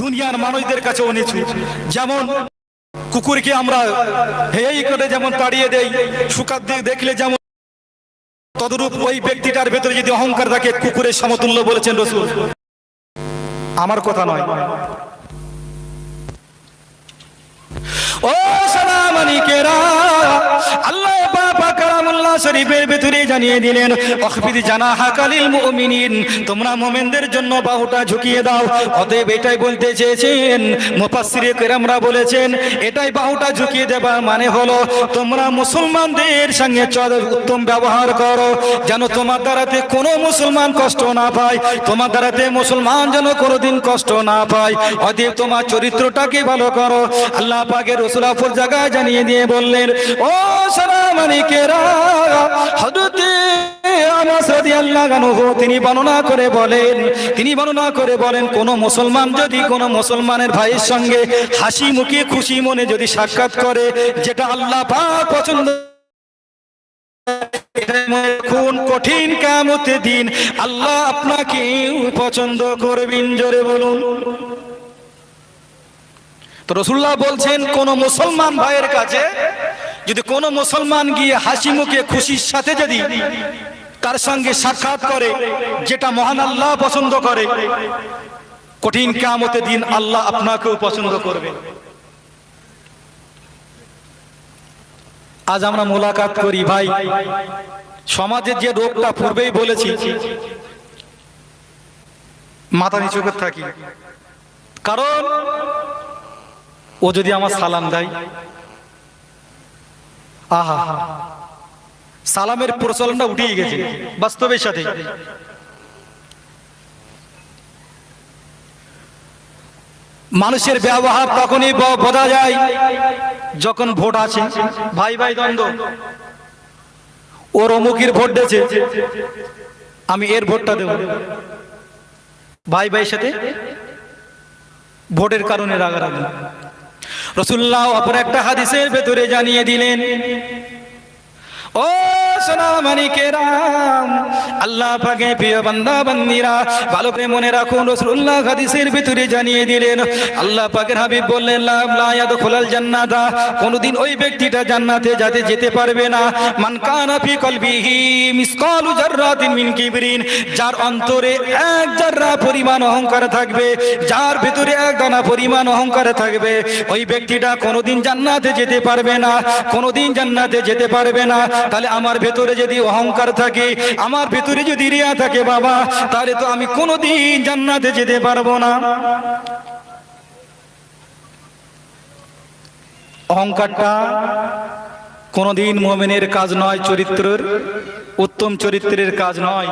দুনিয়ার মানুষদের কাছে নিচু। যেমন কুকুরকে আমরা হেই করে যেমন তাড়িয়ে দেই সুকার দিক দেখলে যেমন তদরূপ ওই ব্যক্তিটার ভেতরে যদি অহংকার থাকে, কুকুরের সমতুল্য বলেছেন রসুল। আমার কথা নয়। ও সালামানিকেরা আল্লাহ বাবা কালামুল্লাহ শরীফের ভেতরে জানিয়ে দিলেন জানা হাকালিল মুমিনিন, তোমরা মোমেনদের জন্য বাহুটা ঝুঁকিয়ে দাও। অতএব এটাই বলতে চেয়েছেন, মুফাসসিরে কেরামরা বলেছেন, এটাই বাহুটা ঝুঁকিয়ে দেবা মানে হলো, তোমরা মুসলমানদের সঙ্গে উত্তম ব্যবহার করো, যেন তোমার দ্বারাতে কোনো মুসলমান কষ্ট না পায়, তোমার দ্বারাতে মুসলমান যেন কোনোদিন কষ্ট না পায়। অতএব তোমার চরিত্রটাকে ভালো করো। আল্লাহ পাকের রসুলাফর জায়গায় জানিয়ে দিয়ে বললেন, ও তিনি বর্ণনা করে বলেন, তিনি বর্ণনা করে বলেন, কোন মুসলমান যদি কোন মুসলমানের ভাইয়ের সঙ্গে হাসি মুখে খুশি মনে যদি সাক্ষাৎ করে, যেটা আল্লাহ পছন্দ কোন কঠিন কামতে দিন আল্লাহ আপনাকে পছন্দ করবেন, জোরে বলুন। তো রসুল্লাহ বলছেন, কোন মুসলমান ভাইয়ের কাছে যদি কোন মুসলমান গিয়ে হাসি মুখে খুশির সাথে যদি তার সঙ্গে সাক্ষাৎ করে, যেটা মহান আল্লাহ পছন্দ করে, কঠিন কামতে দিন আল্লাহ আপনাকেও পছন্দ করবে। আজ আমরা মোলাকাত করি, ভাই সমাজের যে রোগটা পূর্বেই বলেছি, মাথা নিচু করে থাকি। কারণ ও যদি আমার সালাম দেয়। আহা। সালামের প্রচলনটা উঠিয়ে গেছে, বাস্তবের সাথে। মানুষের ব্যবহার তখনই বোঝা যায় যখন ভোট আছে। ভাই ভাই দ্বন্দ্ব। ওর অমুকের ভোট দিয়েছে। আমি এর ভোটটা দেব। ভাই ভাইয়ের সাথে ভোটের কারণে রাগারাগি। রসুল্লাহ অপর একটা হাদিসের ভেতরে জানিয়ে দিলেন ও সোনামানিকেরাম করে ওই ব্যক্তিটা জান্নাতে যাতে যেতে পারবে না। যার অন্তরে এক পরিমাণ অহংকার থাকবে, যার ভিতরে এক দানা পরিমাণ অহংকার থাকবে, ওই ব্যক্তিটা কোনোদিন জান্নাতে যেতে পারবে না, কোনোদিন জান্নাতে যেতে পারবে না। তাহলে আমার ভেতরে যদি অহংকার থাকে, আমার ভেতরে যদি রিয়া থাকে বাবা, তাহলে তো আমি কোনোদিন জান্নাতে যেতে পারব না। অহংকারটা কোনোদিন মোমেনের কাজ নয়, চরিত্রের, উত্তম চরিত্রের কাজ নয়।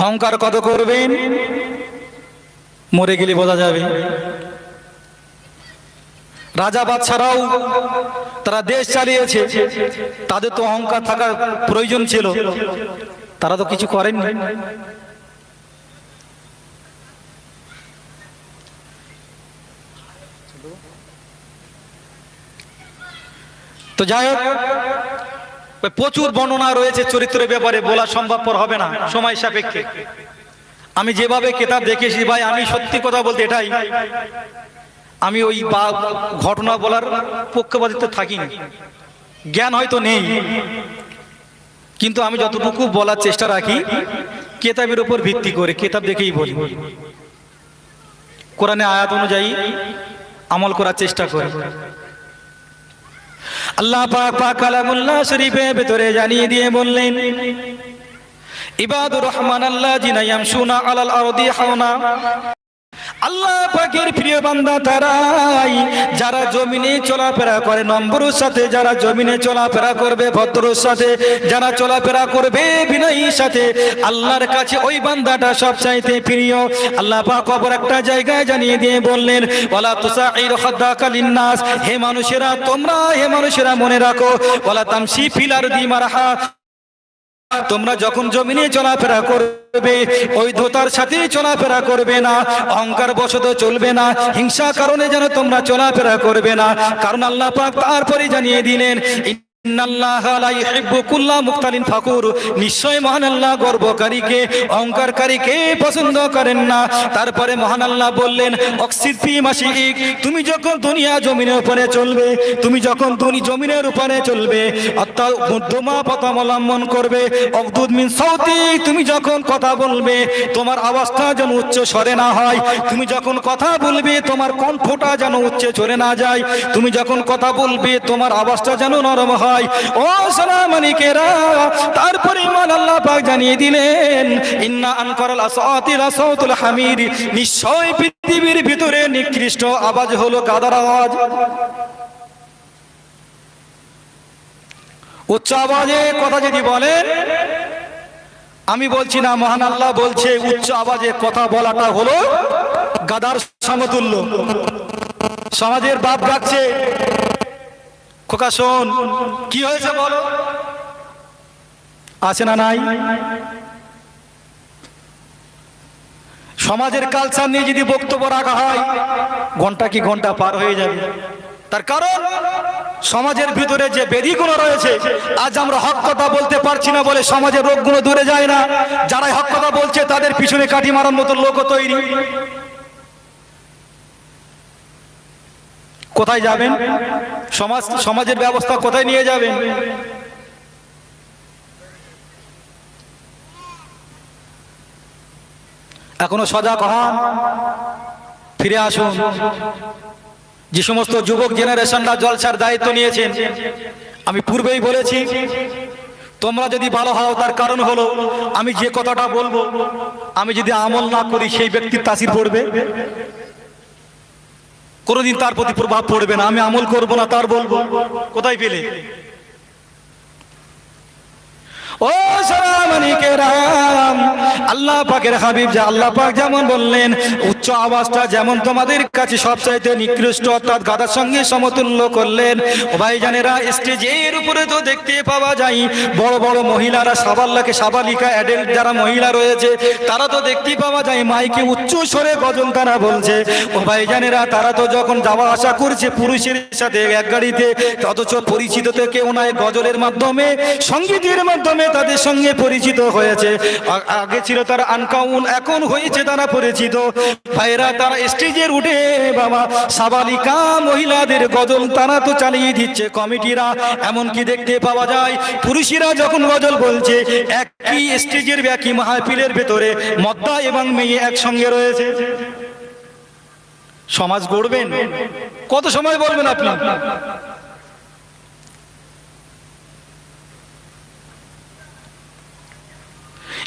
অহংকার কত করবেন? মরে গেলে বোঝা যাবে। রাজা বাদশারাও তারা দেশ চালিয়েছে। তাদের তো অহংকার থাকার প্রয়োজন ছিল। তারা তো কিছু করেননি তো যাই হোক, প্রচুর বর্ণনা রয়েছে চরিত্রের ব্যাপারে, বলা সম্ভবপর হবে না, সময় সাপেক্ষে। আমি যেভাবে কেতাব দেখেছি ভাই, আমি সত্যি কথা বলতে এটাই আমি ওই বা ঘটনা বলার পক্ষপাতিত্ব থাকি না জ্ঞান হয়তো নেই। কিন্তু আমি যতটুকু বলার চেষ্টা রাখি, কেতাবের উপর ভিত্তি করে, কেতাব দেখেই বলি। কোরআনে আয়াত অনুযায়ী আমল করার চেষ্টা করি। আল্লাহ পাক পাক কালামুল্লাহ শরীফের ভেতরে জানিয়ে দিয়ে বললেন, ইবাদুর রহমান আল্লাহ জিনা ইয়ামশুনা আলাল আরদি হাওনা আল্লাহ পাকের প্রিয় বান্দা তারাই, যারা জমিনে চলাফেরা করে, নম্বরের সাথে যারা জমিনে চলাফেরা করবে, ভদ্রর সাথে যারা চলাফেরা করবে, বিনয়ীর সাথে, আল্লাহর কাছে ওই বান্দাটা সব চাইতে প্রিয়। আল্লাহ পাক অপর একটা জায়গায় জানিয়ে দিয়ে বললেন, ওয়ালা তুসাইর খাদ্দাকা লিন্নাস। হে মানুষেরা, তোমরা, হে মানুষেরা মনে রাখো, ওয়ালা তামসি ফিল আরদি মারহা। তোমরা যখন জমিনে চলাফেরা করবে ওই ধোতার সাথে চলাফেরা করবে না অহংকার বশত চলবে না হিংসা কারণে যেন তোমরা চলাফেরা করবে না। কারণ আল্লাহ পাক তারপরে জানিয়ে দিলেন নিশ্চয় মহান আল্লাহ গর্বকারীকে, অহংকারকারীকে পছন্দ করেন না। তারপরে মহান আল্লাহ বললেন মাসিক তুমি যখন দুনিয়া জমিনের উপরে চলবে, তুমি যখন দুনি জমিনের উপরে চলবে, অর্থাৎ মধ্যমা পথ অবলম্বন করবে, অকদুদ মিন সৌতি তুমি যখন কথা বলবে, তোমার আওয়াজটা যেন উচ্চ স্বরে না হয়, তুমি যখন কথা বলবে, তোমার কণ্ঠটা যেন উচ্চ স্বরে না যায়, তুমি যখন কথা বলবে, তোমার আওয়াজটা যেন নরম হয়। ও সালামানিকেরা তারপরে ইমান আল্লাহ পাক জানিয়ে দিলেন, ইন্না হামির নিশ্চয় পৃথিবীর ভিতরে নিকৃষ্ট আওয়াজ হলো গাদার আওয়াজ। উচ্চ আওয়াজে কথা যদি বলেন, আমি বলছি না, মহান আল্লাহ বলছে, উচ্চ আওয়াজে কথা বলাটা হলো গাদার সমতুল্য। সমাজের বাপ ডাকছে খোকা কি হয়েছে বলো? আছে না নাই? সমাজের কালচার নিয়ে যদি বক্তব্য রাখা হয়, ঘণ্টা কি ঘণ্টা পার হয়ে যাবে। তার কারণ, সমাজের ভিতরে যে বেদিগুলো রয়েছে, আজ আমরা হক কথা বলতে পারছি না বলে সমাজের রোগগুলো দূরে যায় না। যারাই হক কথা বলছে, তাদের পিছনে কাঠি মারার মতো লোকও তৈরি। কোথায় যাবেন? সমাজ সমাজের ব্যবস্থা কোথায় নিয়ে যাবেন? এখনও সজাগ হন। ফিরে আসুন। যে সমস্ত যুবক জেনারেশনরা জলসার দায়িত্ব নিয়েছেন, আমি পূর্বেই বলেছি, তোমরা যদি ভালো হও, তার কারণ হলো, আমি যে কথাটা বলব, আমি যদি আমল না করি, সেই ব্যক্তির তাসির পড়বে। কোনোদিন তার প্রতি প্রভাব পড়বে না, আমি আমল করব না, তার বলব। কোথায় পেলে? ও রাম আল্লাহ পাকের হাবিব যা আল্লাহ পাক যেমন বললেন, উচ্চ আওয়াজটা যেমন তোমাদের কাছে সবচাইতে নিকৃষ্ট, অর্থাৎ গাদার সঙ্গে সমতুল্য করলেন। ভাইজানেরা, স্টেজের উপরে তো দেখতে পাওয়া যায়, বড় বড় মহিলারা, সাবাল্লাকে সাবালিকা অ্যাডেল্ট যারা মহিলা রয়েছে, তারা তো দেখতে পাওয়া যায়, মাইকে উচ্চ স্বরে গজল তারা বলছে। ও ভাইজানেরা, তারা তো যখন যাওয়া আসা করছে পুরুষের সাথে এক গাড়িতে অথচ পরিচিত থেকে ওনায় গজলের মাধ্যমে, সঙ্গীতের মাধ্যমে তাদের সঙ্গে পরিচিত হয়েছে। আগে ছিল তার আনকাউন এখন হয়েছে তারা পরিচিত। ভাইরা তারা স্টেজের উঠে, বাবা, সাবালিকা মহিলাদের গজল তারা তো চালিয়ে দিচ্ছে। কমিটিরা এমনকি দেখতে পাওয়া যায়, পুরুষেরা যখন গজল বলছে, একই স্টেজের একই মাহফিলের ভেতরে মদ্দা এবং মেয়ে একসঙ্গে রয়েছে। সমাজ গড়বেন? কত সময় বলবেন আপনি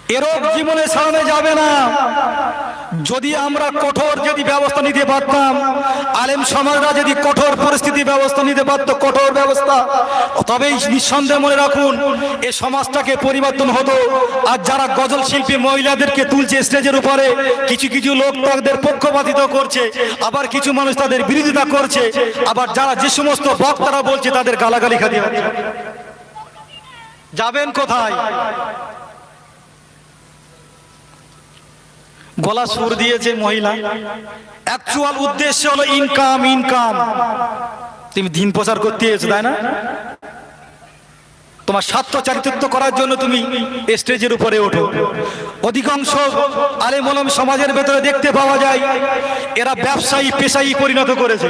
এরকম জীবনে সামনে যাবে না। যদি আমরা কঠোর যদি ব্যবস্থা নিতে পারতাম, আলেম সমাজরা যদি কঠোর পরিস্থিতি ব্যবস্থা নিতে পারতো, কঠোর ব্যবস্থা, তবেই নিঃসন্দেহে মনে রাখুন, এ সমাজটাকে পরিবর্তন হতো। আর যারা গজল শিল্পী মহিলাদেরকে তুলছে স্টেজের উপরে, কিছু কিছু লোক তাদের পক্ষপাতিত করছে, আবার কিছু মানুষ তাদের বিরোধিতা করছে, আবার যারা যে সমস্ত বক্তারা বলছে তাদের গালাগালি খাতে যাবেন কোথায়? গলা সুর দিয়েছে মহিলা। অ্যাকচুয়াল উদ্দেশ্য হলো ইনকাম ইনকাম তুমি দিন প্রচার করতে এসো, তাই না? তোমার স্বার্থ চারিত্ব করার জন্য তুমি স্টেজের উপরে ওঠো। অধিকাংশ আলেমলম সমাজের ভেতরে দেখতে পাওয়া যায়, এরা ব্যবসায়ী, পেশায়ী পরিণত করেছে।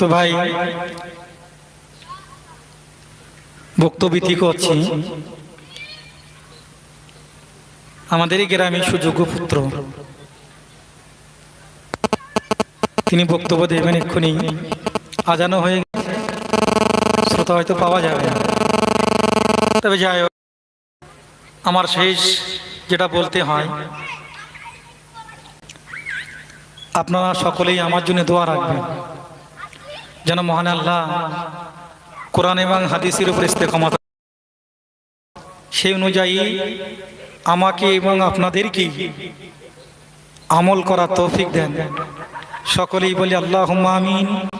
তো ভাই বক্তব্য করছি। আমাদেরই গ্রামে সুযোগ্য পুত্র। তিনি বক্তব্য দেবেন এক্ষুনি। আজানো হয়ে গেছে। শ্রোতা হয়তো পাওয়া যাবে না। তবে যাই হোক আমার শেষ যেটা বলতে হয় আপনারা সকলেই আমার জন্য দোয়া রাখবেন। যেন মহান আল্লাহ কোরআন এবং হাদিসের উপর ইস্তেকমত সেই অনুযায়ী আমাকে এবং আপনাদেরকে আমল করা তৌফিক দেন। সকলেই বলি আল্লাহ আমিন।